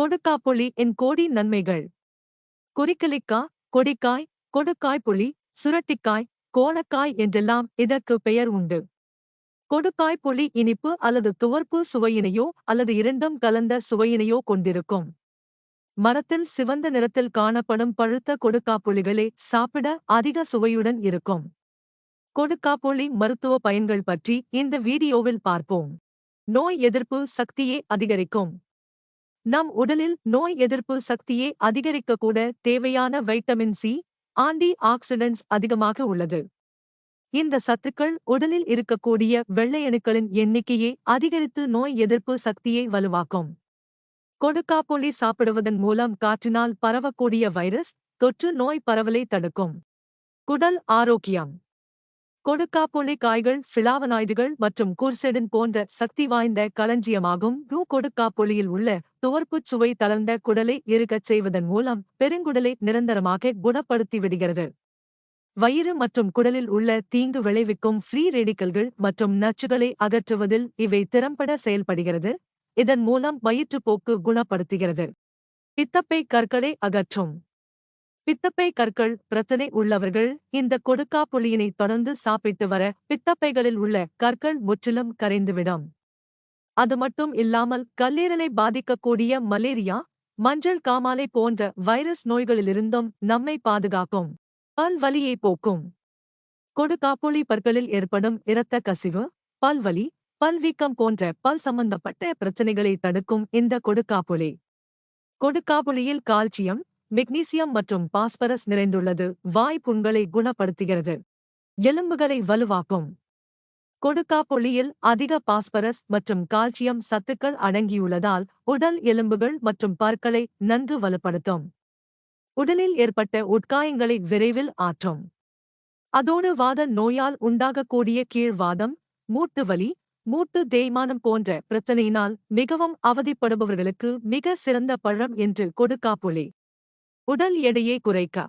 கொடுக்காப்புளி என் கோடி நன்மைகள். குறிக்கலிக்கா கொடிக்காய் கொடுக்காய்ப்புலி சுரட்டிக்காய் கோணக்காய் என்றெல்லாம் இதற்கு பெயர் உண்டு. கொடுக்காய் புளி இனிப்பு அல்லது துவர்ப்பு சுவையினையோ அல்லது இரண்டும் கலந்த சுவையினையோ கொண்டிருக்கும். மரத்தில் சிவந்த நிறத்தில் காணப்படும் பழுத்த கொடுக்காப்புளிகளே சாப்பிட அதிக சுவையுடன் இருக்கும். கொடுக்காப்புளி மருத்துவ பயன்கள் பற்றி இந்த வீடியோவில் பார்ப்போம். நோய் எதிர்ப்பு சக்தியை அதிகரிக்கும். நம் உடலில் நோய் எதிர்ப்பு சக்தியை அதிகரிக்கக்கூட தேவையான வைட்டமின் சி ஆன்டி ஆக்சிடென்ட்ஸ் அதிகமாக உள்ளது. இந்த சத்துக்கள் உடலில் இருக்கக்கூடிய வெள்ளையணுக்களின் எண்ணிக்கையை அதிகரித்து நோய் எதிர்ப்பு சக்தியை வலுவாக்கும். கொடுக்காப்புளி சாப்பிடுவதன் மூலம் காற்றினால் பரவக்கூடிய வைரஸ் தொற்று நோய் பரவலை தடுக்கும். குடல் ஆரோக்கியம். கொடுக்காப்புளி காய்கள் ஃபிலாவனாய்டுகள் மற்றும் குர்செடின் போன்ற சக்தி வாய்ந்த களஞ்சியமாகும். ரூ கொடுக்காப்புளியில் உள்ள துவர்ப்புச் சுவை தளர்ந்த குடலை இருக்கச் செய்வதன் மூலம் பெருங்குடலை நிரந்தரமாக குணப்படுத்தி விடுகிறது. வயிறு மற்றும் குடலில் உள்ள தீங்கு விளைவிக்கும் ஃப்ரீ ரேடிக்கல்கள் மற்றும் நச்சுகளை அகற்றுவதில் இவை திறம்பட செயல்படுகிறது. இதன் மூலம் வயிற்றுப்போக்கு குணப்படுத்துகிறது. பித்தப்பை கற்களை அகற்றும். பித்தப்பை கற்கள் பிரச்சனை உள்ளவர்கள் இந்த கொடுக்காப்புளியினை தொடர்ந்து சாப்பிட்டு வர பித்தப்பைகளில் உள்ள கற்கள் முற்றிலும் கரைந்துவிடும். அது மட்டும் இல்லாமல் கல்லீரலை பாதிக்கக்கூடிய மலேரியா மஞ்சள் காமாலை போன்ற வைரஸ் நோய்களிலிருந்தும் நம்மை பாதுகாக்கும். பல்வலியை போக்கும். கொடுக்காப்புளி பற்களில் ஏற்படும் இரத்த கசிவு பல்வலி பல்வீக்கம் போன்ற பல் சம்பந்தப்பட்ட பிரச்சனைகளை தடுக்கும் இந்த கொடுக்காப்புளி கொடுக்காப்புளியில் கால்சியம் மெக்னீசியம் மற்றும் பாஸ்பரஸ் நிறைந்துள்ளது. வாய் புண்களை குணப்படுத்துகிறது. எலும்புகளை வலுவாக்கும். கொடுக்காப்புளியில் அதிக பாஸ்பரஸ் மற்றும் கால்சியம் சத்துக்கள் அடங்கியுள்ளதால் உடல் எலும்புகள் மற்றும் பற்களை நன்கு வலுப்படுத்தும். உடலில் ஏற்பட்ட உட்காயங்களை விரைவில் ஆற்றும். அதோடு வாத நோயால் உண்டாகக்கூடிய கீழ்வாதம் மூட்டு வலி மூட்டு தேய்மானம் போன்ற பிரச்சனையினால் மிகவும் அவதிப்படுபவர்களுக்கு மிக சிறந்த பழம் என்று கொடுக்காப்புளி உடல் எடையை குறைக்க.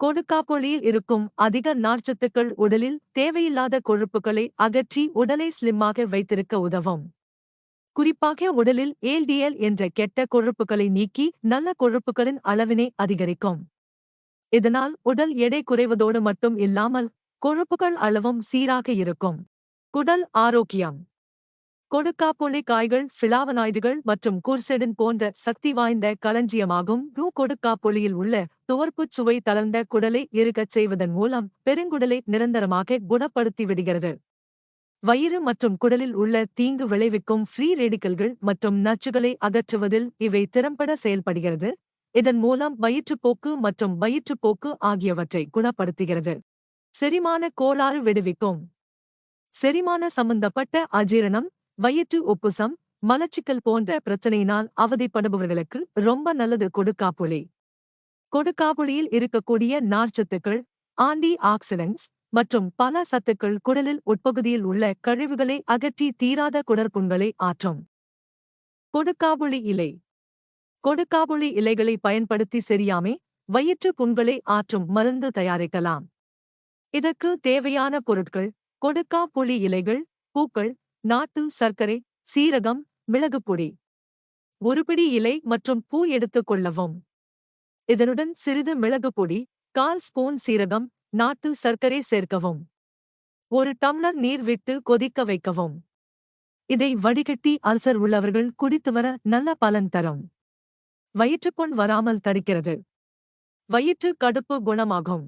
கொடுக்காப்புளியில் இருக்கும் அதிக நார்ச்சத்துக்கள் உடலில் தேவையில்லாத கொழுப்புகளை அகற்றி உடலை ஸ்லிம்மாக வைத்திருக்க உதவும். குறிப்பாக உடலில் ஏல்டிஎல் என்ற கெட்ட கொழுப்புகளை நீக்கி நல்ல கொழுப்புகளின் அளவினை அதிகரிக்கும். இதனால் உடல் எடை குறைவதோடு மட்டும் இல்லாமல் கொழுப்புகள் அளவும் சீராக இருக்கும். குடல் ஆரோக்கியம். கொடுக்காப்புளி காய்கள் ஃபிலாவனாய்டுகள் மற்றும் குர்செடின் போன்ற சக்தி வாய்ந்த களஞ்சியமாகும். ரூ கொடுக்காப்புளியில் உள்ள துவர்ப்புச் சுவை தளர்ந்த குடலை இருக்கச் செய்வதன் மூலம் பெருங்குடலை நிரந்தரமாக குணப்படுத்தி விடுகிறது. வயிறு மற்றும் குடலில் உள்ள தீங்கு விளைவிக்கும் ஃப்ரீ ரேடிக்கல்கள் மற்றும் நச்சுகளை அகற்றுவதில் இவை திறம்பட செயல்படுகிறது. இதன் மூலம் வயிற்றுப்போக்கு மற்றும் வயிற்றுப்போக்கு ஆகியவற்றை குணப்படுத்துகிறது. செரிமான கோளாறு விடுவிக்கும். செரிமான சம்பந்தப்பட்ட அஜீரணம் வயிற்று உப்புசம் மலச்சிக்கல் போன்ற பிரச்சனையினால் அவதிப்படுபவர்களுக்கு ரொம்ப நல்லது கொடுக்காப்புளி. கொடுக்காப்புளியில் இருக்கக்கூடிய நார்ச்சத்துக்கள் ஆன்டி ஆக்சிடென்ட்ஸ் மற்றும் பல சத்துக்கள் குடலில் உட்பகுதியில் உள்ள கழிவுகளை அகற்றி தீராத குடற்புண்களை ஆற்றும். கொடுக்காபுளி இலை. கொடுக்காபுளி இலைகளை பயன்படுத்தி சரியாமே வயிற்று புண்களை ஆற்றும் மருந்து தயாரிக்கலாம். இதற்கு தேவையான பொருட்கள் கொடுக்கா புளி இலைகள் பூக்கள் நாட்டு சர்க்கரை சீரகம் மிளகுப்பொடி ஒரு பிடி இலை மற்றும் பூ எடுத்துக் கொள்ளவும். இதனுடன் சிறிது மிளகு பொடி கால் ஸ்பூன் சீரகம் நாட்டு சர்க்கரை சேர்க்கவும். ஒரு டம்ளர் நீர் விட்டு கொதிக்க வைக்கவும். இதை வடிகட்டி அல்சர் உள்ளவர்கள் குடித்து வர நல்ல பலன் தரும். வயிற்றுப்புண் வராமல் தடுக்கிறது. வயிற்று கடுப்பு குணமாகும்.